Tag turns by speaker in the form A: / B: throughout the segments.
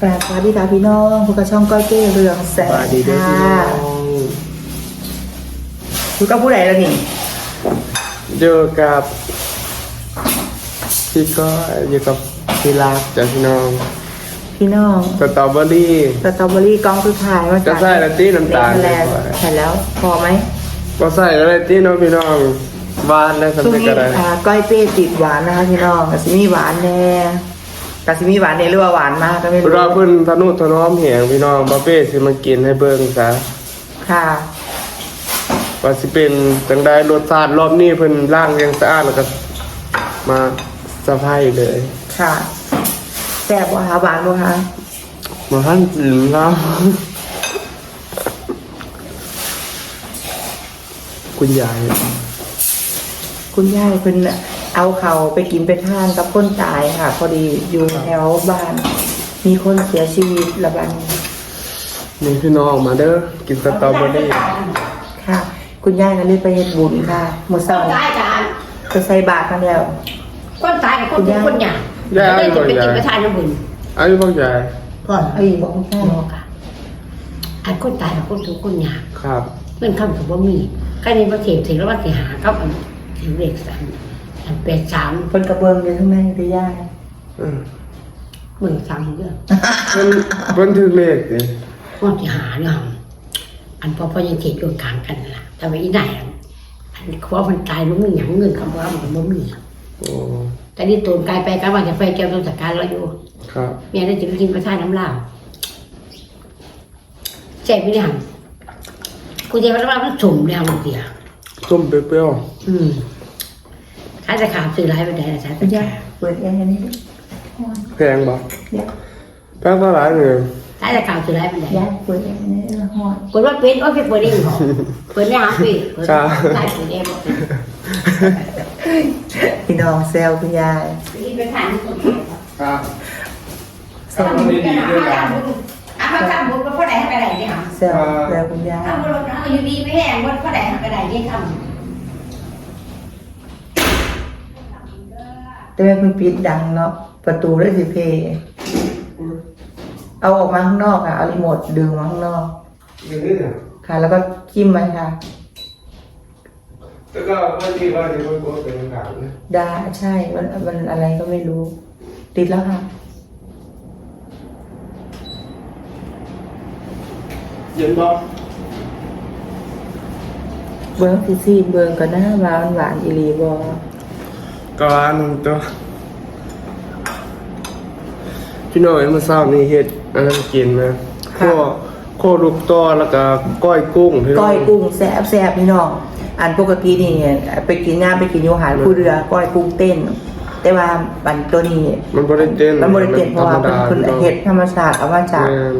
A: กราบสวัสดีค่ะพี่น้องพวกกระช่องก้อยเก้เรืองแส
B: ส
A: ง
B: วัสดีด้วยพี่
A: ค่ะ
B: น้อง
A: คุณก็ผู้ใดแล้วนี่
B: อยู่กับพี่ก็อยู่กับพี่รักจากพี่น้อง
A: พี่น้อง
B: สตรอเบอรี่
A: สตรอเบอรี่กองสุดท้ายมา
B: จะใส่แล้วตีน้ำตาล
A: เแล้วใส่แล้วพอไหม
B: ก็ใส่แล้วเลยตีน้องพี่น้องหวานและ
A: ช่วง
B: สำเร็จ
A: นี้
B: ก็ได้
A: อ่าก้อยเป้ติดหวานนะคะพี่น้องกะซิมีหวานแน่ กะซิมีหวานแน่หรือว่าหวานมากก็ไม่รู้
B: รอเพิ่นทะนุถนอมแหงพี่น้องบาเป้สิมากินให้เบิ่งซะ
A: ค่ะ
B: ว่าสิเป็นจังได้รสชาติรอบนี้เพิ่นล้างอย่างสะอาดแล้วก็มาสะพายเลย
A: ค่ะแซ่บบ่คะหวานบ่คะ
B: มาหั่นกินแล้วคุณยาย
A: คุณยายเพิ่น เอาเขาไปกินไปทานกับคนตายค่ะ พอดีอยู่แถวบ้าน มีคนเสียชีวิตละบัดน
B: นี่พี่น้องมาเด้อกินสตรอเบอรี่
A: ค่ะ คุณยายก็เลยไปเฮ็ดบุญค่ะเมื่อ
C: ค
A: เช้าน
C: ตายกัน
A: ไปใส่บาตรกันแล้ว
C: คนตายกับคนทุกคนอย่าง
B: ได้
C: ไม่ได้จะไป
B: ได้
C: กินประทานน้ำบุญ
B: อายุพ่อใหญ่
C: ก่อน
A: ไอ้บอกคุณพ่อ
C: บอกค่ะอันคนตายกับคนทุกคนอย่าง
B: ครับ
C: เงินคำกับว่ามีใครในประเทศถึงแล้วว่าสิหากับอันถึงเลขสามอัน แปดสาม
A: เพิ่นกระเบิงอยู่ข้างในคือยาย
B: อืม
C: หมื่นสามเรื่อง
B: เพิ่นเพิ่นถือเลขเด้
C: ว่าสิหาเนาะอันพอพอยังเทศโยนกลางกันนั่นล่ะ แต่ว่าอีไหนอันอันเขาว่ามันตายมันมีอย่างเงินคำว่ามันบ่มี
B: โอ้
C: แต่นี่ตูนกายไปกันว่าจะไปแก้วต้นสักการเราอยู่
B: ครับ
C: เมียได้จะไปกินประทานน้ำลาวแจกไม่ได้หันกูจะไปน้ำลาวมันสุ่มแล้วมันเดียว
B: ส้มเปรี้ยว
C: อืม ถ้าจะขาดซื้อไรไปได้ใช่
A: คุณยายเปิดแอร์ให้นี่ดิ
B: ๆแพงบ่
A: เดี๋ยว
B: แพงเท่าไหร่เนี่ย
C: ถ้าจะขาดซื้อไรไปได้
A: ยายเปิดแอร์ให้นี่ละฮอด
C: เปิดว่าเป็นว่าเป็นเปิดเองเหรอเปิดได้หาปีเปิดได้เปิดเองบอกเป็น
A: พี่น้องแซวคุณยาย
C: นี่เป็นฐานที่สุด
B: ครับ
A: แซว
B: ดีๆด้วยกัน
C: อะพระทำบุญก็พ่อใดให้ไปไหนเนี่ย
A: แซวแซวคุณยาย
C: ทำบุญนะอยู่ดีไม่แห้งว่าพ่อใดให้ไปไหนเนี่ยทำ
A: แต่ว่าคุณปิดดังเนาะประตูได้สิเพ เอาออกมาข้างนอกค่ะ เอารีโมทดึงมาข้างนอก
B: อย่างนี้เนี่ย
A: ค่ะ แล้วก็จิ้มไว้ค่ะ
B: แล้วก็วันที่ว่าที่คนโกเป็นขาวนะ
A: ดาใช่มันมันอะไรก็ไม่รู้ ติดแล้วค่ะ
B: เย็นบ่
A: เบิ้งซีซีเบิ้งก็น่าหวานหวานอีหลีบอ
B: ก็อันนั้นตัวพี่น้อยเมื่อเช้านี้เฮ็ดอันนั้นกินนะโคโคลูกตอแล้วก็ก้อยกุ้งพี่น้
A: ก้อยกุ้งแซ่บแซ่บพี่น้อง อันปกตินี่ไปกินย่างไปกินอยูหารผู้เรือก้อยกุ้งเต้น แต่ว่าบันตัวนี้
B: มันบ่ได้เต้น
A: มันบริเต้นเพราะว่าเป็นคนเห็ดธรรมชาติเอามาจาก
B: แม่น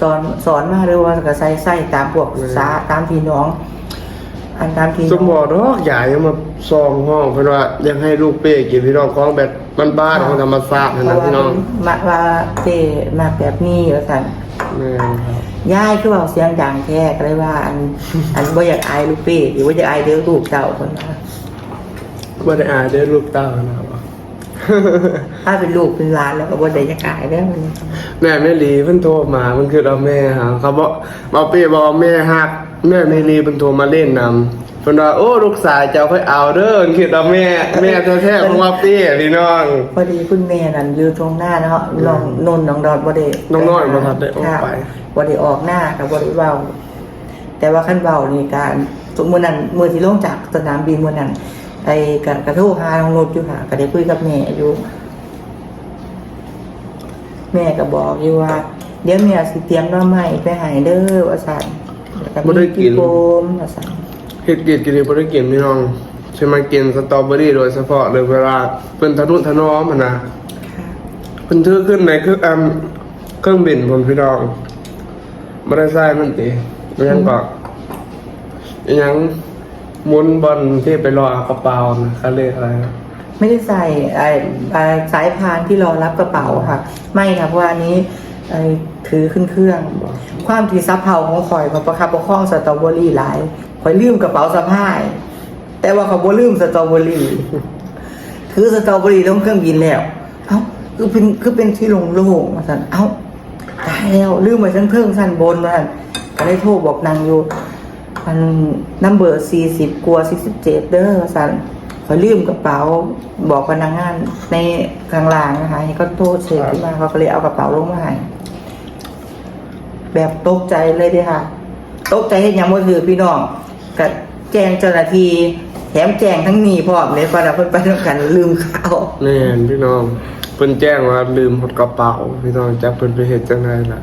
A: สอนสอนมาหรือว่าก็ใส่ใส่ตามพวก
B: อืม
A: สาตามพี่น้อง อันตามพี่
B: ส
A: น้
B: ม
A: อง
B: บอดอกยายยังมาซองห้องเพิ่นว่ายังให้ลูกเป้กินพี่น้องของแบบบ้านๆของธรรมชาตินั่น
A: เพ
B: นะ
A: ราะว่า
B: พี่น้อง
A: มาว่าเต้มาแบบนี้แล้วกัน
B: แม่นครับ
A: ย่ายคือเบาเสียงดังแท้ก็เลยว่าอันอันบ่อยากอายลูกเป้หรือว่าอยากอายเด้อลูกเจ้าคนนะ
B: บ่ได้อายได้ลูกเต้านะครับ
A: ถ้าเป็นลูกเป็นหลานแล้วก็บ่ได้อยากอายเด้อมัน
B: แม่แม่ลีเพิ่นโทรมามันคือเอาแม่หาเขาบอกบอกเป้บอกแม่ฮัก แม่แม่ลีเพิ่นโทรมาเล่นนำเพิ่นว่าโอ้ลูกสาวเจ้าค่อยเอาเด้อมันคือเอาแม่ แม่แท้ๆของว่าเป้พี่น้อง
A: พอดีคุณแม่นั่นอยู่ตรงหน้าเนาะน้องนนท์น้องดอดบ่ได้
B: น้องน้อยบ่ทันได้ออกไป
A: ค่ะบ่ได้ออกหน้ากับบ่ได้เว้าแต่ว่าคันเว้านี่การสมมื้อนั้นมื้อที่ลงจากสนามบินมื้อนั้นไอ้กะกระโทรหาน้องรถอยู่ค่ะก็ได้คุยกับแม่อยู่ แม่ก็บอกอยู่ว่าเดี๋ยวแม่สิเตรียมหน้อไม้ไปให้เด้อว่าซั่น แล้ว
B: บ่ได้กิน
A: โปมว่าซั่น
B: เฮ็ดกินกินบ่ได้กินพี่น้องใช่มากินสตรอเบอรี่โดยเฉพาะเลยเวลาเพิ่นทะนุถนอมอะนะ
A: ค่ะ
B: เพิ่นถือขึ้นในเครื่องอันเครื่องบินผมพี่น้องบ่ได้ใส่มันติมันยังก็อิหยังหมุนบอลที่ไปรอเอากระเป๋านะเขาเรียกอะไรนะ
A: ไม่ได้ใส่ไอ้ไอ้สายพานที่รอรับกระเป๋าค่ะ ไม่ค่ะเพราะว่าอันนี้ ไอ้ถือขึ้นเครื่อง ความที่ซับเผาของข่อยเขาประคับประคองสตรอเบอรี่หลายข่อยลืมกระเป๋าสะพาย แต่ว่าเขาบ่ลืมสตรอเบอรี่ถือสตรอเบอรี่ลงเครื่องบินแล้วเอ้าคือเป็นคือเป็นที่ลงโล่งมาสั่นเอ้าตายแล้วลืมไว้ชั้นเพิ่งสั้นบนมาสั่นก็ได้โทรบอกนางอยู่อันนัมเบอร์สี่สิบกลัวสิบสิบเจ็ดเด้อสั่นขอยลืมกระเป๋าบอกพนักงานในข้างล่างนะคะให้เขาโทรเช็คขึ้นมาเขาก็เลยเอากระเป๋าลงมาให้ แบบตกใจเลยเด้อค่ะ ตกใจเห็นยังบ่ถือพี่น้องก็แจ้งเจ้าหน้าที่แถมแจ้งทั้งนี้พร้อมเลยเพราะเราเพิ่นไปด้วยกันลืมข่าว
B: แน่นพี่น้องเพิ่นแจ้งว่าลืมหดกระเป๋า พี่น้องจักเพิ่นไปเฮ็ดจังไดล่ะ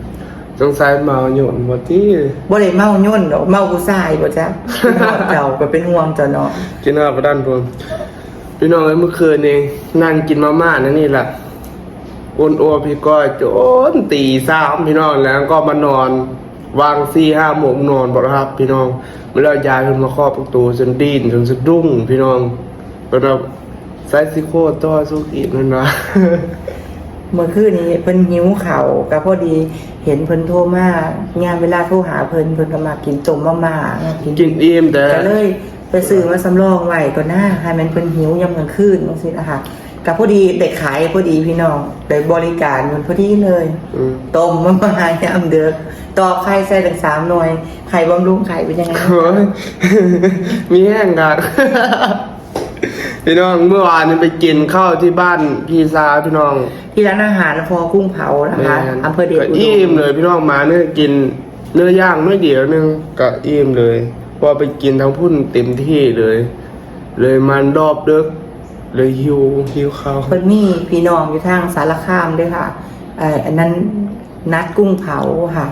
B: สงสัยเมาหย่นบ่ที่
A: บ่ได้เมาย่นดอกเมาผู้ชายบ่จ๊ะเป็นห่วงเจ้าก็เป็นห่วงเจ้าเนาะ
B: กินเอาบ่ด้านพุ่นพี่น้องเอ้ยเมื่อคืนเองนั่งกินมาม่านั่นนี่ล่ะ อ้วนอัวพี่ก้อยจนตีสามพี่น้องแล้วก็มานอนวางสี่ห้าโมงนอนบ่ครับ พี่น้องเมื่อเรายายเพิ่นมาเคาะประตูจนดิ้นจนสะดุ้งพี่น้องเพิ่นว่าไซซิโคต่อสู้อีกนั่นว่า
A: เมื่อคืนนี้เพิ่นหิวข้าวก็พอดีเห็นเพิ่นโทรมางานเวลาโทรหาเพิ่นเพิ่นก็มากินต้มมาม่ากิ
B: กินอิ่มแต่
A: ก็เลย ไปซื้อมาสำรองไว้ก็น่าให้มันเพิ่นหิวยามกลางคืนจังซี่นะคะ ก็พอดีได้ขายพอดีพี่น้องได้บริการมันพอดีเลย
B: อืม
A: ต้มมาม่ายามเดือกตอกไข่ใส่ถึงสามหน่วยไข่บำรุงไข่เป็นยังไง
B: โอ้ยมีแห้งกันพี่น้องเมื่อวานนี้ไปกินข้าวที่บ้านพี่ซาพี่น้อง
A: ที่ร้านอาหารพอกุ้งเผานะคะ
B: แม่น
A: อำเภอเดช
B: ก็
A: อุด
B: อิ่ม
A: ม
B: เลยพี่น้องมาเนี่ยกินเนื้อย่างไม่เดียวนึงก็อิ่มเลยพอไปกินทั้งพุ่นเต็มที่เลย เลยมันรอบเดึก เลยหิวหิวข้าว
A: เพิ่นมีพี่น้องอยู่ทางสารคามด้วยค่ะเอ่ออันนั้นนัดกุ้งเผาค่ะ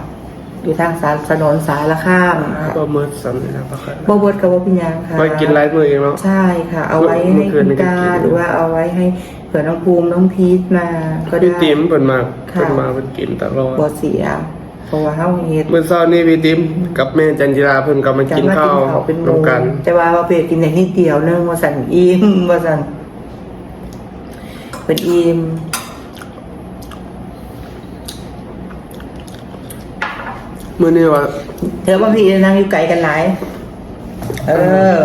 A: อยู่ทางสารถนนสารคามค่ะ
B: ก็เมื่อสันนิษฐานประคั
A: บวบดกับว่าพิญญาค่ะ
B: ไปกินไรมือเองเนาะ
A: ใช่ค่ะ เอาไว้
B: เมื่
A: ให้
B: อคื
A: คุ
B: น
A: ณ
B: นี้ก็
A: กา
B: กิน
A: หรือว่าเอาไว้ให้เผื่อน้องภูมิน้องพีทมาก็ได้
B: พี่ติ๋มเปิดมา
A: ค่ะ
B: เปิดมาเปิดกินตลอด
A: บ่เสียเพราะว่าเฮาเฮ็ด
B: เมื่อเช้านี้พี่ติ๋มกับแม่จันจิราเพิ่นก็มากินข้าว
A: เป็นห
B: ร่ว
A: มู
B: มกัน
A: แต่ว่าว่าเปกินแต่นิดเดียวนึงว่าสั่นอิ่มว่าสั่น เป็นอิ่ม
B: เมื่อนี้ว่า
A: เธอว่าพี่นั่งอยู่ไกลกันหลาย เออ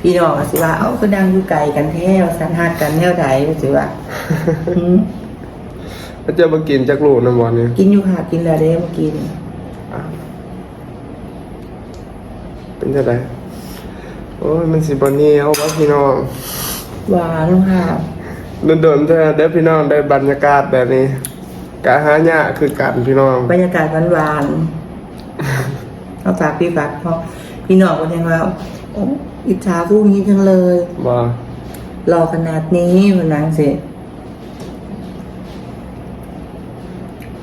A: พี่น้องก็สิว่า เอ้าก็นั่งอยู่ไกลกันแท้ว่าสั่นหักกันแนวใดว่าสิว่าอืม
B: เขาจะมากินจักรูน้ำวันนี้
A: กินอยู่ค่ะกินแล้วเด้มากิน
B: อะเป็นจะไดโอ้ยมันสิบวันนี้เอาวะพี่น้อง
A: หวานค่ะ
B: โดนๆเธอได้พี่น้องได้บรรยากาศแบบนี้กะหายะคือกันพี่น้อง
A: บรรยากาศหวานๆเอาฝากพี่ฝากพ่อพี่น้องคนยังว่าโอ้อิจฉาคู่นี้จังเลย
B: บ่าร
A: อขนาดนี้มันนางสิ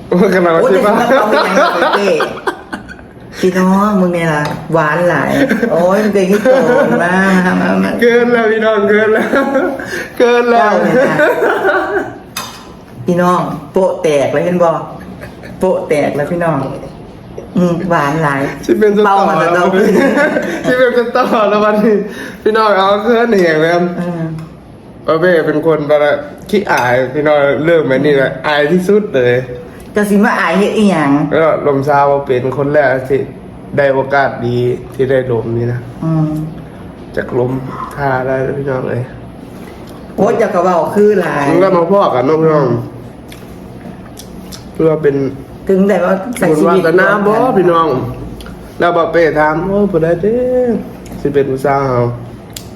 B: โอ้ยขนาด
A: โอ้ย
B: ใช่
A: แต่
B: ปะ
A: ว่าเขาเป็นยังไงเต้ พี่น้องมึงเนี่ยล่ะหวานหลาย โอ้ยมันเป็นที่โตมากมามา
B: เกินแล้วพี่น้องเกินแล้ว เกินแล้
A: เล่าวเลยนะพี่น้อง โปะแตกเลยเห็นบ่โปะแตกแล้วพี่น้อง อืมหวานหลาย
B: ที่เป็นสต
A: เป้า
B: อ
A: มา
B: แล้
A: แล้วว
B: วันนี้ที่เป็นสตอแล้ววันนี้พี่น้องเอาเครื่องเหนียงแล้ว
A: อืม
B: ป้าเบ้เป็นคนแบบขี้อายพี่น้องเริ่มแบบนี้แหละอายที่สุดเลย
A: จะสิมาอายเฮ็ดอีหยัง
B: แล้วลมซาวาเป็นคนแรกที่ได้โอกาสดีที่ได้ลมนี่นะ
A: อืม
B: จากลมท่าได้แล้วพี่น้องเลย
A: โอ้ยจะกระเว้าคือหลาย
B: มันก็มาพ่อกันน้องพี่น้องเพื่อเป็น
A: ถึงแต่ว่าใส่
B: บุญ
A: ชี
B: วา
A: วิต
B: สนาบ่พี่น้อง แล้วป้าเป้ถามโอ้บ่ได้เด้สิเป็นผู้สาว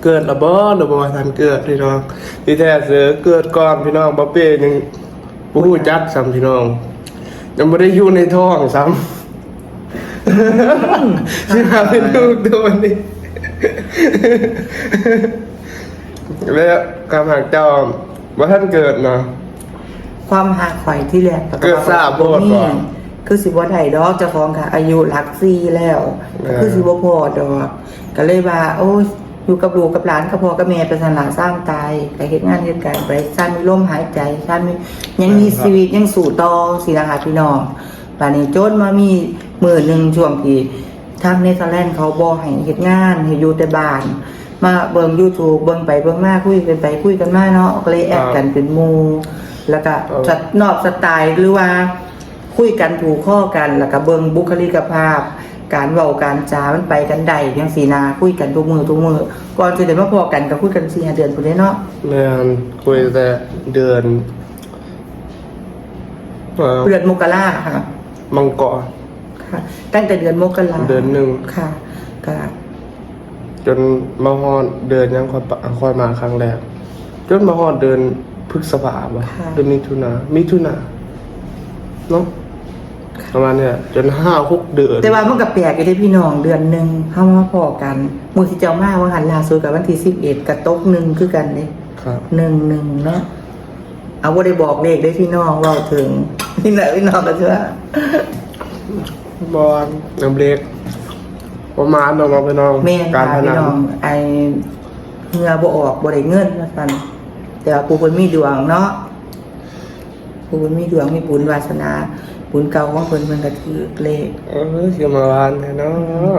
B: เกิดและบ่หรือบ่ว่าทันเกิดพี่น้องที่แท้เสือเกิดก่อนพี่น้องป้าเป้ยังบ่รู้จักซ้ำพี่น้อง ยังบ่ได้อยู่ในท้องซ้ำที่มาเป็นลูกตัวนี้ แล้วคำหักเจ้าว่าท่านเกิดเนาะ
A: ความหักข่อยที่แรก
B: เกิดทราบโพดก่อน
A: คือสิบ่ได้ดอกเจ้าของค่ะ อายุหลักซี่แล้ว
B: เออ
A: คือสิบ่พอดอกก็เลยว่า โอ้ย อยู่กับลูกกับหลานกับพ่อกับแม่เป็นสนานสร้างตายไปเฮ็ดงานเฮ็ดการไปท่านมีลมหายใจท่านมียังมีชีวิตยังสู่ต่อสินะคะพี่น้องป่านนี้โจนมามีมื้อหนึงช่วงที่ทางเนเธอร์แลนด์เขาบ่ให้เฮ็ดงานให้อยู่แต่บ้าน มาเบิ่ง YouTube เบิ่งไปเบิ่งมาคุยกันไปคุยกันมาเนาะก็เลยแอดกันเป็นหมู่แล้วก็
B: ครับ
A: จะนอกสไตล์หรือว่า คุยกันถูกข้อกันแล้วก็เบิ่งบุคลิกภาพ การเว้าการจามันไปกันได้จังสีนาคุยกันทุกมือทุกมือก่อนสิได้มาพอกันก็คุยกัน4-5เดือนพุ่นเด้เนาะ
B: แม่นคุยแต่เดือนเออ
A: เดือนมกราค่ะ
B: มังกร
A: ค่ะ ตั้งแต่เดือนมกรา
B: เดือนหนึ่ง
A: ค่ะก็
B: จนมาฮอดเดือนยังค่อยปะค่อยมาครั้งแรกจนมาฮอดเดือนพฤษภาบ่เดือนมิถุนามิถุนาเนาะ ประมาณเนี้ยจนห้าหกเดือน
A: แต่ว่ามันก็แปลกอยู่ที่พี่น้องเดือนหนึ่งเข้ามาพอกันมือที่เจ้ามาว่าหันลาสุดกับวันที่สิบเอ็ดกับตกหนึ่งคือกันเลย
B: ครับ
A: หนึ่งหนึ่งเนาะเอาว่าได้บอกเลขได้พี่น้องเราถึงพี่ไหนพี่น้องก็เชื่อบ
B: อลน้ำเล็กประมาณน้องมาไปน้อง
A: แม่น
B: การ
A: ค่ะ
B: พนั
A: พี่
B: น
A: น้องไอเหงือบ่ออกบ่ได้เงินว่าซั่นแต่ว่าผู้คนมีดวงเนาะ ผู้คนมีดวงมีบุญวาสนาบุญเก่าของเพิ่นเพิ่นก็ถือเลข
B: เออเสียมาวานแท้เนา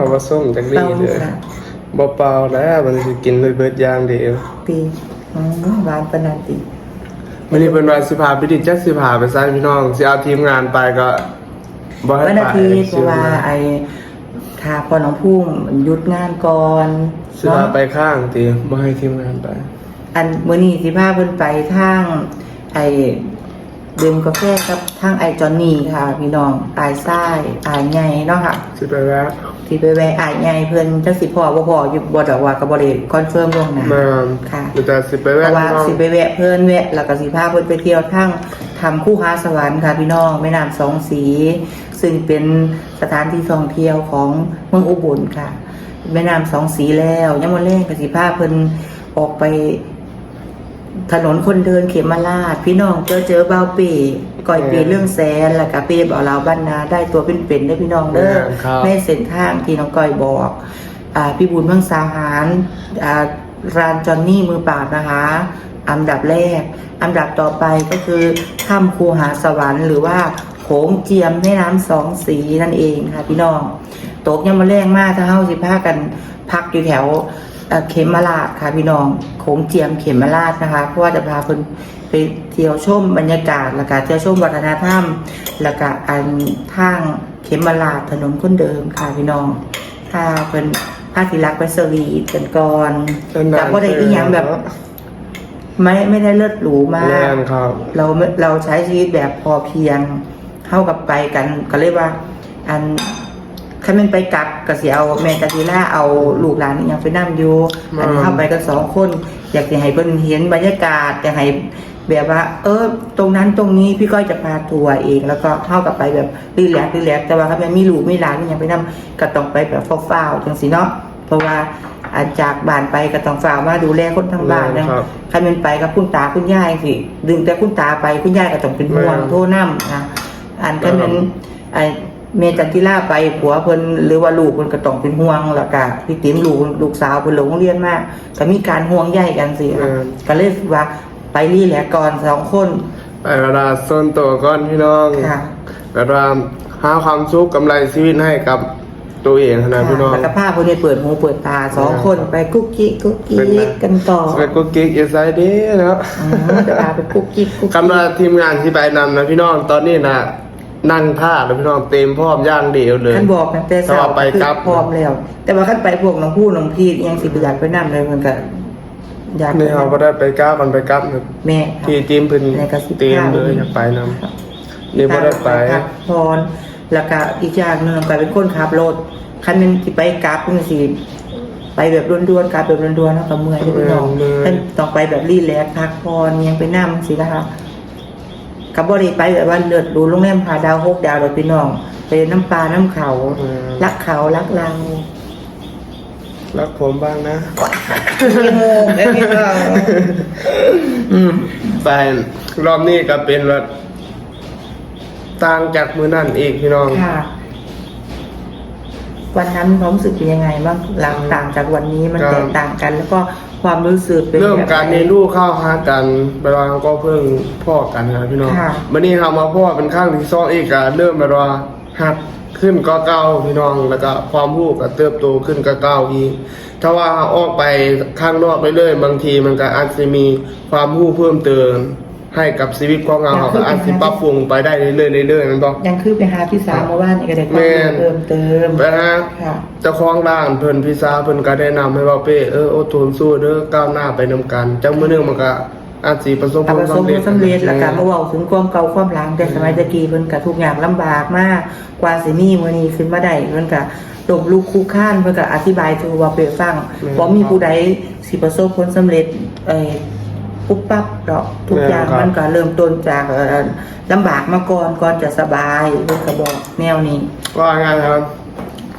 B: ะมาส้มจากดี
A: เศร้า
B: เลย
A: ค่ะ
B: บ่เปล่าแล้วมันสิกินเลยเบิดอย่างเดียว
A: ปีอ๋อหวานปานนันติ
B: มื้อนี้เพิ่นว่าสิพาไปดิจักสิพาไปซ่พี่น้องสิเอาทีมงานไปก็บ่ให้
A: วัน
B: ไป
A: อาทิตย์เพราะว่าไอ้ถ้าพอน้องพุ่มมันหยุดงานก่อน
B: สิพาไปข้างติบ่ให้ทีมงานไป
A: อันมื้อนี้สิพาเพิ่นไปทางไอ้ ดื่มกาแฟกับทางไอ้จอนนี่ค่ะ พี่น้องอายซ้ายอายใหญ่เนาะค่ะ
B: สิไปแวะ
A: ที่ไปแวะอายใหญ่เพิ่นจักสิพ่อบ่พ่ออยู่บ่ดอกว่าก็บ่ได้คอนเฟิร์มล่วงหน้า
B: มา
A: ค่ะ
B: แต่สิไป
A: เพ
B: แวะ
A: ราะว่า
B: พี่น้อง
A: สิไปแวะเพิ่นแวะแล้วก็สิพาเพิ่นไปเที่ยวทั้งทำคู่หาสวรรค์ค่ะพี่น้องแม่น้ำสองสี ซึ่งเป็นสถานที่ท่องเที่ยวของเมืองอุบลค่ะแม่น้ำสองสีแล้วยังบ่แรงก็สิพาเพิ่นออกไป ถนนคนเดินเขมราช พี่น้องเจอเจอเบาเปีก่อยปีเรื่องแสนแล้วก็เปีบอกเราบ้านนาได้ตัวเป็นๆได้อพี่น้องเด้อ
B: ครับ
A: ในเส้นทางที่น้องก้อยบอกอ่าพี่บุญเมืองสาหารอ่ารานจอนนี่มือปราบนะคะอันดับแรก อันดับต่อไปก็คือถ้ำคูหาสวรรค์หรือว่าโขงเจียมแม่น้ำสองสีนั่นเองค่ะพี่น้อง ตกยังมาแรงมากถ้าเฮาสิพากันพักอยู่แถว เอ่อเขมราชค่ะพี่น้องโขงเจียมเขมราชนะคะเพราะว่าจะพาเพิ่นไปเที่ยวชมบรรยากาศแล้วก็เที่ยวชมวัฒนธรรม แล้วก็อันทางเขมราชถนนคนเดิมค่ะพี่น้องถ้าเป็นภาคที่รักไปสวีทกันก่อน
B: นานๆ
A: แต่ก็ได้อีกอย่างแบบ ไม่ไม่ได้เลิศหรูมา
B: แม่
A: ก
B: นครับ
A: เราไม่เราใช้ชีวิตแบบพอเพียงเข้ากับไปกันก็เรียกว่า อัน คันเป็นไปกลับก็เสียเอาแม่ตาทีล่าเอาลูกหลานอหยังไปนั่อยู่อันนี้เข้าไปกันสองคน อยากจะให้เพิ่นเห็นบรรยากาศอยากให้แบบว่า เออ ตรงนั้นตรงนี้พี่ก้อยจะพาทัวร์เอง แล้วก็เข้ากับไปแบบรีแลกซ์รีแลกซ์แต่ว่าถ้ามันมีลูกมีหลานอหยังไปนํก็ต้องไปแบบเฝ้าๆจังสิเนาะเพราะว่าอาจากบ้านไปก็ต้องฝ้าวมาดูแลคนทั้งบ้านนะ
B: ครับ
A: ใครเป็นไปกับคุณตาคุณยายสิดึงแต่คุณตาไปคุณยายก็ต้องเป็นห่วง
B: แม่
A: โทษน้ำนะอันก็เป็นไอ เมจันทิล่าไปผัวเพิ่นหรือว่าลูกเพิ่นก็ต้องเป็นห่วงแล้วก็พี่ติ๋มลูกลูกสาวเพิ่นหลงเรียนมากก็มีการห่วงใยกันสิค่ะก็เลยว่าไปรีแลกซ์ก่อนสองคน
B: ไปเวลาส่วนตัวก่อนพี่น้อง
A: ค่ะ
B: แบบว่าหาความสุขกำไรชีวิตให้กับตัวเองนะพี่น้อง
A: แล้วก็พาเพิ่นไปเปิดหูเปิดตาสองคนไปกุ๊กกิ๊กกุ๊ก
B: เป็นไง
A: กิ๊กกันต่อ
B: ไปกุ๊กกิ๊กเอสไอเด้เนาะ
A: อืมจะพาไปกุ๊กกิ๊กกุ๊กกิ๊ก
B: คำว่าทีมงานที่ไปนำนะพี่น้องตอนนี้นะ นั่งท่าแล้วพี่น้องเต็มพร้อมย่างเดียวเลย
A: ท่านบอกตั้งแต่
B: ถ้า
A: เช้า
B: ว่าไป
A: คือ
B: ครับ
A: พร้อมแล้ว แต่ว่าขั้นไปพวกน้องผู้น้องพี่ยังสิบอยากไปนั่เลยมันก็อยาก
B: นี่เขาก็ได้ไปกราบมันไปกราบนะ
A: แม่
B: ที่ทีมเพิ่น
A: ในกระสิบ
B: เตรียมเลย
A: ข้าว
B: อยากไปนำนี่บ่ได้ไป
A: พักพรแล้วก็อีกอย่างหนึงก็เป็นคนขับรถคันหนึงสิไปกราฟมันสิไปแบบด่วนๆกราฟแบบด่วนๆแล้วก็เมื่อยที่พี่น้อง
B: เมื่อย
A: ท่านต้องไปแบบรีแลกซ์พักพรยังไปนั่งสินะคะ กับบริไปแบบว่าเลือดดูโรงแรมหาดาวหกดาวโดยพี่น้องไปน้ำปลาน้ำเขารักเขารักเรา
B: รักผมบ้างนะ
A: กี่โมงแล้วพี่น้องอืม
B: ไปรอบนี้ก็เป็นว่าต่างจากมือนั่นอีกพี่น้อง
A: ค่ะ วันนั้นความรู้สึกเป็นยังไงบ้างหลังต่างจากวันนี้มัน
B: ครับ
A: แตกต่างกัน แล้วก็ความรู้สึกเป็น
B: เริ่ม
A: แบบ
B: การ
A: ไห
B: เรียนรู้เข้าหากันเวลาก็เพิ่งพ่อกันนะพี่น้อง
A: ค่ะ
B: วันนี้เรามาพ่อเป็นข้างที่สองอีกอะเริ่มแบบว่าหัดขึ้นก็เก้าพี่น้องแล้วก็ความรู้ก็เติบโตขึ้นก็เก้าอีกถ้าว่าออกไปข้างนอกไปเรื่อยๆบางทีมันก็อาจจะมีความรู้เพิ่มเติม ให้กับชีวิตของเราเขาก็อาจจะปรับปรุงไปได้เรื่อยๆเรื่อยๆนั่นต้อง
A: ยังคือไปหาพี่สาวเมื่อวานนี่ก็ได้ความ
B: แม่น
A: รู้เพิ่มเติม
B: ไปฮะ
A: ค่ะ
B: เจ้าของร้านเพิ่นพี่สาวเพิ่นก็แนะนำให้ว่าเป้เอออดทนสู้เด้อก้าวหน้าไปนำกันจังมื้อหนึงมันก็อาจสิประสบค
A: เอา
B: วาม
A: ประสบ
B: สำ
A: ค
B: เร็จ
A: วามสำเร็จแล้วก็มาเว้าถึงความเก่าความหลังแต่สมัยตะกี้เพิ่นก็ทุกอย่างลำบากมากกว่าสิมีมื้อนี้ขึ้นมาได้เพิ่นก็ตกลูกคู่ค้านเพิ่นก็อธิบายสู่ว่าไปฟังบ่มีผู้ใดสิประสบผลสำเร็จเอ่อ ปุ๊บปั๊บดอกทุกอย่างมันก็เริ่มต้นจากเอ่อลำบากมาก่อนก่อนจะสบายเพิ่นก็บอกแนวนี้
B: ว่าง่ายครับ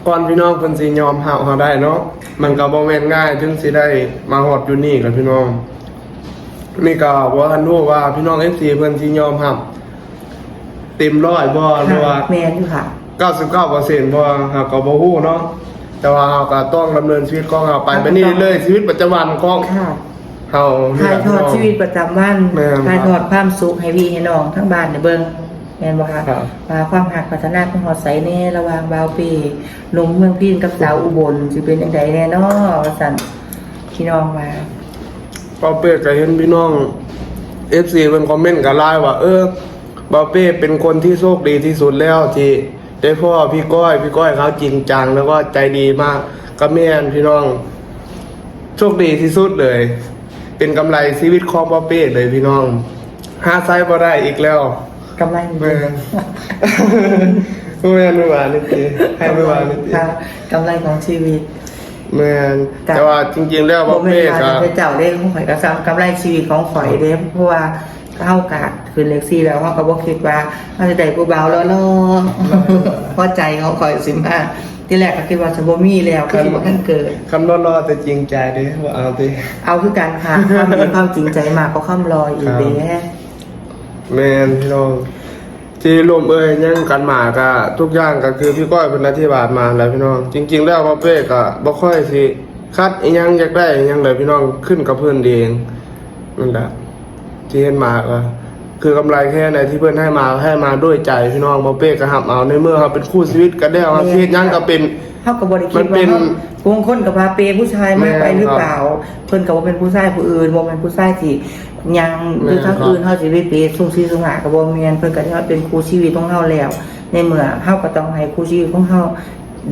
B: ก่อนพี่น้องเพิ่นสิยอมเฮาเฮาได้เนาะมันก็บ่แม่นง่ายถึงสิได้มาฮอดอยู่นี่กับพี่น้องนี่ก็บ่ทันรู้ว่าพี่น้อง FC เพิ่นสิยอมรับเต็มร้อยบ่หรือว่า
A: แม่นอยู่ค่ะ
B: 99%บ่เฮาก็บ่ฮู้เนาะแต่ว่าเฮาก็ต้องดำเนินชีวิตของเฮาไปไปนี่เลยชีวิตประจำวันของ
A: ค่ะ
B: เฮา
A: ถ่ายทอดชีวิตประจำวัน
B: แม่นครับ
A: ถ่ายทอดความสุขให้พี่ให้น้องทั้งบ้านในเบิ่งแม่นบ่คะ
B: ครับ
A: ว่าความหักพัฒนาของฮอดใสแน่ระหว่างบาวปีหนุ่มเมืองพินกับสาวอุบลสิเป็นจังไดแน่เนาะว่าซั่นพี่น้องมา
B: เปาเป้ก็เห็นพี่น้อง FC เพิ่นคอมเมนต์ก็ไลน์ว่า เออเปาเป้เป็นคนที่โชคดีที่สุดแล้วที่ได้พ่อพี่ก้อย พี่ก้อยเขาจริงจังแล้วก็ใจดีมากก็แม่นพี่น้อง โชคดีที่สุดเลย เป็นกำไรชีวิตของเปาเป้เลยพี่น้องหาไซบ่ได้อีกแล้ว
A: กำไร
B: แม่นแม่นไม่ว่านี่ทีให้ไม่ว่านี่ที
A: ค่ะกำไรของชีวิต
B: แม่นแต่ว่าจริง ๆ แล้ว
A: บ่
B: เปา
A: แม่
B: เป้
A: นว่า
B: ก็
A: จะไปเจ้าเด้ของข่อยก็ซ้ำกำไรชีวิตของข่อยเด้เพราะว่า เฮากะขึ้นเลข4แล้วเฮาก็บ่คิดว่าเฮาจะได้ผู้บ่าวแล้วเนาะเพราะใจของข่อยสิมาที่แรกก็คิดว่าจะบ่มีแล้วก็สิบ่ทันเกิด
B: คำรอๆแต่จริงใจเด้ว่าเอาติ
A: เอาคือการค่ะความมีความจริงใจมากก็ข้ามรอยอีกเด้
B: แมนพี่น้องที่รวมเอ้ยยังกันมาก็ทุกอย่างก็คือพี่ก้อยเป็นอธิบายมาแล้วพี่น้อง จริง ๆ แล้วพ่อเป้ก็บ่ค่อยสิคัดอีหยังอยากได้อีหยังเลยพี่น้องขึ้นกับเพื่อนเองนั่นแหละ ที่เห็นมาก็คือกำไรแค่ไหนที่เพื่อนให้มาให้มาด้วยใจพี่น้องพ่อเป้ก็หับเอาในเมื่อเขาเป็นคู่ชีวิตกันแล้วครับที่เฮ็ดหยังก็เป็น
A: เฮาก็บ่ได้คิ
B: มั
A: ด
B: นเป็
A: ว่านเฮาบางคนก็พาเปย์ผู้ชายมากไป
B: แม่น
A: หรือเปล่า เพิ่นก็บ่เป็นผู้ชายผู้อื่นบ่เป็นผู้ชายที่ยังห
B: แม่น
A: รือทั้ง
B: ครับ
A: อื่นเฮาสิไปเปย์สุ่มซี่สุ่มหาก็บ่แม่นเพิ่นก็ถือว่าเป็นคู่ชีวิตของเฮาแล้ว ในเมื่อเฮาก็ต้องให้คู่ชีวิตของเฮา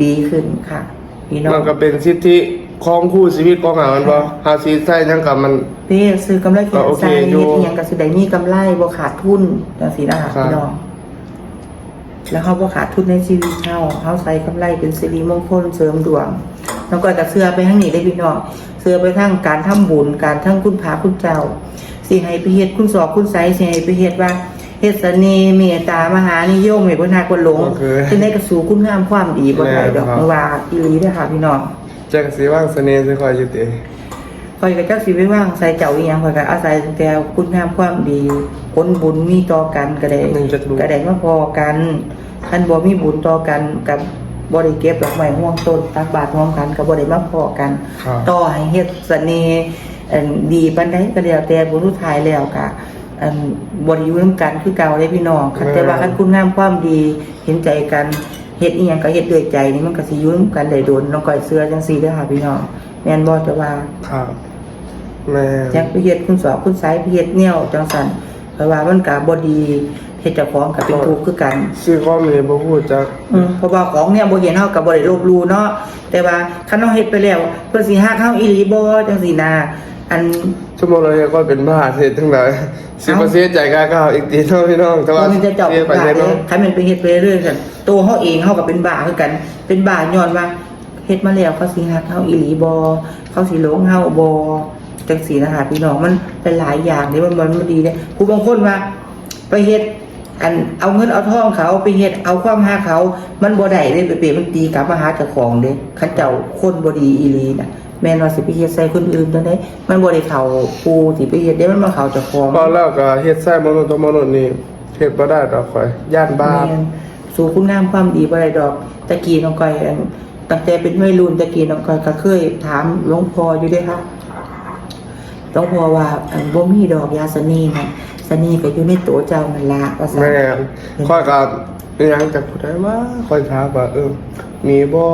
A: ดีขึ้นค่ะพี่น้อ
B: มั
A: ง
B: นก็เป็นสิทธิ ของคู่ชีวิตของเรามันบ่หาสิใช้หยังกับมัน
A: เป้ซื้อกำไรแข
B: ก็
A: น
B: โอเค
A: ใส่
B: อยู่
A: เฮ็ดอีหยังก็สิได้มีกำไรบ่ขาดทุนจังซี่นะคะ
B: ครับ
A: พี่น้องแล้วเขาบ่ขาดทุนในชีวิตเขาเขาใส่กำไรเป็นสิริมงคลเสริมดวงแล้วก็จะเสื้อไปทั้งนี้ได้พี่น้องเสื้อไปทั้งการทำบุญการทั้งคุณพระคุณเจ้าสิให้ไปเฮ็ดคุณสอบคุณไสสิให้ไปเฮ็ดว่าเฮ็ดเสน่ห์เมตตามหานิยมให้บ่นาคนหลง
B: โอเค
A: จึงได้กระสู่คุณงามความดีบ่ได้ดอก
B: แม่นครับ
A: เมื่อว่าอีหลีเด้อค่ะพี่น้อง
B: จักสิว่างเสน่ห์สิคอยอยู่ติ
A: คอยกับเจ้าสิไปว่างใส่เจ้าอีหยังคอยก็อาศัยตั้งแต่คุณงามความดีผลบุญมีต่อกันก็ได้
B: หนึ่งจะรู้
A: ก็ได้มาพอกันคันบ่มีบุญต่อกันกับบ่ได้เก็บดอกไม้ห่วงต้นตักบาตรร่วมกันก็บ่ได้มาพอกัน
B: ครับ
A: ต่อให้เฮ็ดเสน่ห์อันดีปานใดก็แล้วแต่บุญสุดท้ายแล้วก็อันบ่ได้อยู่นํกันคือเก่าเลยพี่น้องคันแต่ว่าคันคุณงามความดีเห็นใจกัน เฮ็ดอีหยังก็เฮ็ดด้วยใจนี่มันก็สิอยู่นํกันได้โดนน้องก้อยเสื้อจังซี่เด้อค่ะพี่น้องแม่นบ่จะว่า
B: ครับแม่
A: จักไปเฮ็ดคุณสอบคุณไสายไปเฮ็ดแนวจังซั่นเพราะว่ามันก็บ่ดีเฮ็ดเจ้าของก็เป็นทุกข์คือกัน
B: ชื่อข้อมีบ่พูดจัก
A: อืมเพราะว่าของเนี่ยบ่เห็นเฮาก็บ่ได้ลบหลู่เนาะแต่ว่าคันเฮาเฮ็ดไปแล้วเพิ่นสิฮักเฮาอีหลีบ่จังซี่นะอัน
B: ชั่วโมงละเฮ็ดก็เป็นบ้าเฮ็ดจังไดสิบ่เสียใจกาก้าวอีกทีเนาะพี่น้องแต่ว่า
A: มันจะเจาะ
B: เสียไป
A: บา
B: เสีย
A: เด้
B: เนาะ
A: คันมันไปเฮ็ดไปเรื่อยๆกัน ตัวเฮาเองเฮาก็เป็นบ้าคือกัน เป็นบ้าย้อนว่าเฮ็ดมาแล้วเขาสิฮักเฮาอีหลีบ่เขาสิหลงเฮาบ่จังซี่นะคะพี่น้องมันเป็นหลายอย่างที่มันมันบ่ดีเด้ผู้บางคนว่าไปเฮ็ดอันเอาเงินเอาทองเขาไปเฮ็ดเอาความหาเขา มันบ่ได้เด้ไปเปรียบมันตีกลับมาหาเจ้าของเด้คันเจ้าคนบ่ดีอีหลีน่ะแม่นว่าสิไปเฮ็ดใส่คนอื่นจังได๋มันบ่ได้เข้าผู้ที่ไปเฮ็ดเด้มันมาเข้าเจ้าของ
B: พอแล้วก็เฮ็ดใส่มนุษย์ต่อมนุษย์นี่เฮ็ดบ่ได้ดอกข่อยย่านบาป
A: แม่น สู่คุณงามความดีบ่ได้ดอก ตะกี้น้องก้อยอันตั้งแต่เป็นวัยรุ่นตะกี้น้องก้อยก็เคยถามหลวงพ่ออยู่เด้ค่ะหลวงพ่อว่าอันบ่มีดอกยาสนีน่ะสนีก็อยู่ในตัวเจ้านั่นล่ะว่าซั่น
B: แม่นข่อยก็อิหยังจักผู้ใดว่าข่อยถามว่าเออมีบ่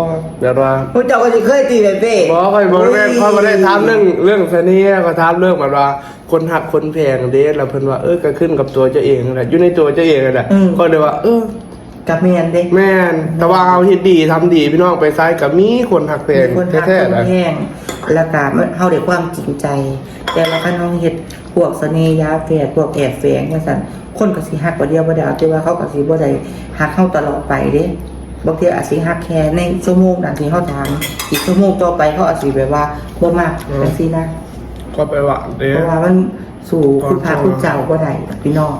B: แบบว่า
A: พระเจ้าก็สิเคยตีแบบเป้
B: บอกไปบอกแม่พ่อมาได้ถามเรื่องเรื่องเสน่ห์ก็ถามเรื่องแบบว่าคนหักคนแพงเด้แล้วเพิ่นว่าเออก็ขึ้นกับตัวเจ้าเองนั่นแหละอยู่ในตัวเจ้าเองนั่นแหละก็เลยว่าเออ
A: กับแม่นเด้
B: แม่นแต่ว่าเอาเฮ็ดดีทำดีพี่น้องไปซ้ายกับมีคนหักแพง
A: มีคนหัก
B: แท้
A: คน
B: ๆนะ
A: แห้งแล้วก็มันเฮาได้ความจริงใจ แต่ว่าคันเฮาเฮ็ดพวกเสน่ห์ยาแฝดพวกแอบแฝงจังซั่นคนก็สิฮักบ่เดียวบ่ได้เอาแต่ว่าเขาก็สิบ่ได้ฮักเฮาตลอดไปเด้บางทีอาจสิฮักแค่ในชั่วโมงนั้นที่เฮาถามอีกชั่วโมงต่อไปเขาอาจสิแบบว่าบ่มากจังซี่นะ
B: ก็ไปว่าเด้
A: เพราะว่ามันสู่คุณพระคุณเจ้าบ่ได้พี่น้อง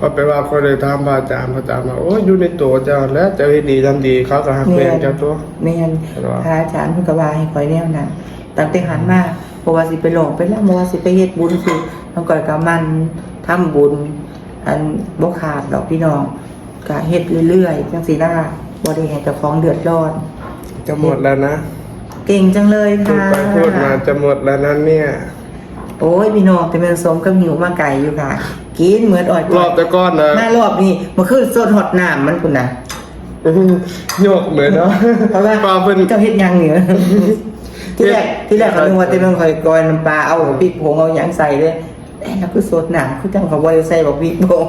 B: ก็ไปว่าก็เลยถามพระอาจารย์พระอาจารย์ว่าโอ้ยอยู่ในตัวเจ้าแล้วเจ้าเฮ็ดดีทำดีเขาก็หักแพงเจ้าตัว
A: แม่น
B: เห็นว่า
A: พระอาจารย์เพิ่นก็ว่าให้คอยแนวนั้นตั้งแต่หันมาเพราะว่าสิไปหลอกไปแล้วบ่ว่าสิไปเฮ็ดบุญสิมันก็ก็มันทำบุญ อันบ่ขาดดอกพี่น้องก็เฮ็ดเรื่อยๆจังซี่นะบ่ได้ให้เจ้าของเดือดร้อน
B: จะหมดแล้วนะ
A: เก่งจังเลย
B: พูด
A: ค่ะ
B: ไปพูดมาจะหมดแล้วนะเนี่ย
A: โอ้ยพี่น้องแต่มันสมกับหิวมาไก่อยู่ค่ะ กินเหมือนอ่อย
B: รอบแต่ก้อนนะ
A: หน้ารอบนี้มันคือสดฮอดน้ำมันพุ่นน่ะ
B: อื้อหือโยกเหมือนเนาะ
A: เพราะว่า
B: ปลาเพิ่น
A: เจ้าเฮ็ดหยังเหนือที่แรกที่แรกเขานึกว่าเต็มคอยกอยน้ำปลาเอาพริกผงเอาหยังใส่เลยแต่แล้วคือสดหนังคือจังเขาบ่ได้ใส่บอกพริกผง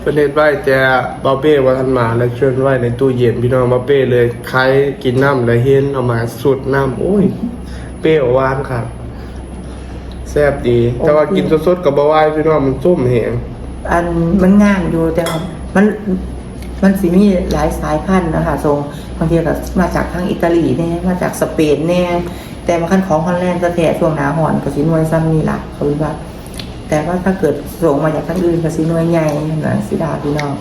B: เพิ่นเฮ็ดไว้แต่บาเป้ว่าทันมาแล้วเชิญไว้ในตู้เย็นพี่น้องบาเป้เลยใครกินน้ำแล้วเห็นเอามาสุดน้ำโอ้ย เปรี้ยวหวานครับแซ่บดี แต่ว่ากินสดๆกับบ่ไหวายพี่น้องมันส้มแหง
A: อันมันงามอยู่แต่ว่ามันมันสิมีหลายสายพันธุ์นะคะทรงบางทีก็มาจากทางอิตาลีแน่มาจากสเปนแน่แต่มาขั้นของฮอลแลนด์ก็แท้ช่วงหนาหอนก็สิหน่วยซ้ำนี่ล่ะเขาว่า แต่ว่าถ้าเกิดส่งมาจากทางอื่นก็สิหน่วยใหญ่นะสิดาพี่น้อง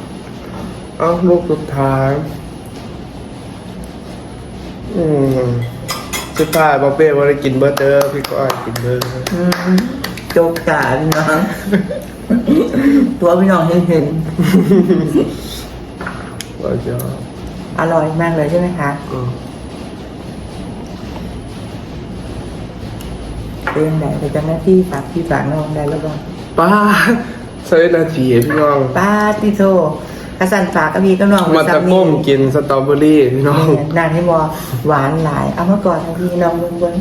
B: เอ้าลูกสุดท้าย อืม สุดท้ายบอเป้ว่าได้กินเบอร์เตอร์พี่ก้อยกินเบอร์
A: อืมโจกตาพี่น้อง ตัวพี่น้องเห็นเห็น
B: ว่าจะ
A: อร่อยมากเลยใช่ไหมคะ
B: อืม
A: เป็นไหนแต่เจ้าหน้าที่ฝากพี่ฝากน้องได้แล้วบ้าง
B: ป้าเซยนาทีพี่น้อง
A: ป้าติโท กระสันฝากกับพี่กับน้อง
B: มาตะก้มกินสตรอเบอรี่พี่น้อง
A: นานให้มอหวานหลาย เอามาก่อนนะพี่น้องเบิ้งเบิ้ง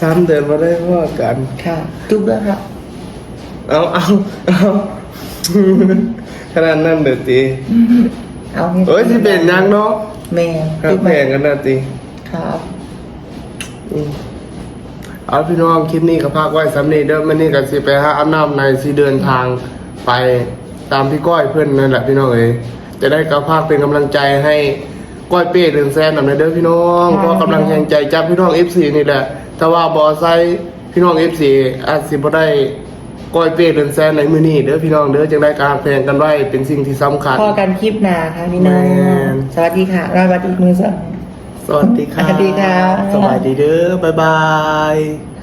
B: ซ้ำเดินมาได้ว่ากัน
A: ค่ะจุ๊บแล้วครับ
B: เอาเอาเอาขนาดนั้นเดือดตี
A: เอาให้
B: เอ้ยที่เป็นยังเนาะ
A: แม่
B: ข้า
A: จุ๊บ
B: แพ
A: มาง
B: กันนะตี
A: ครับ
B: อืมเอาพี่น้องคลิปนี้ก็พากไว้สำนีเด้อมันนี่ก็สิไปหาอาบน้ำในสิเดินทางไป ตามพี่ก้อยเพื่อนนั่นแหละพี่น้องเอ้ยจะได้กระพากเป็นกำลังใจให้ก้อยเป้เดินแซนหน่อยเด้อพี่น้องเพราะกำลังแรงใจจากพี่น้อง FC นี่แหละถ้าว่าบอไซค์พี่น้อง FC อาจสิบ่ได้ก้อยเป้เดินแซนในมื้อนี้เด้อพี่น้องเด้อจังได้การแพงกันไว้เป็นสิ่งที่สำคัญ
A: พอกันคลิปหน้าค่ะพี่น้อง
B: แม่น
A: สวัสดีค่ะรายวัดอีกมือสัก
B: สวัสดีครับ
A: สวัสดีครับ
B: สวัสดีเด้อบ๊ายบาย